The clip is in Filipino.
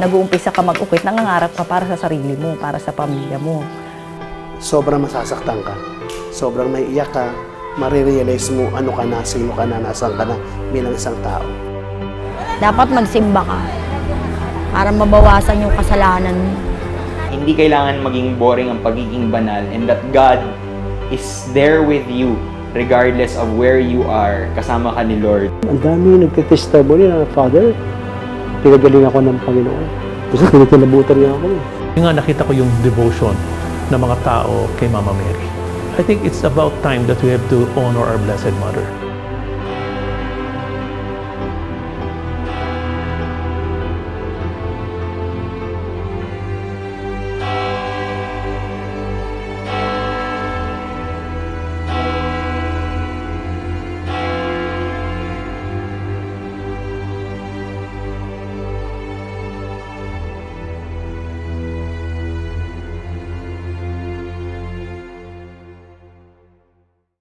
nag-uumpisa ka mag-ukit, nangangarap ka para sa sarili mo, para sa pamilya mo. sobrang masasaktan ka. Sobrang maiiyak ka, marirealize mo ano ka na, sino ka na, nasaan ka na bilang isang tao. Dapat magsimba ka para mabawasan yung kasalanan mo. Hindi kailangan maging boring ang pagiging banal and that God is there with you regardless of where you are, kasama ka ni Lord. Ang dami nagtitestimony na, Father, pinagaling ako ng Panginoon. Kasi kinikilabutan niya ako. Yung nga nakita ko yung devotion ng mga tao kay Mama Mary. I think it's about time that we have to honor our Blessed Mother.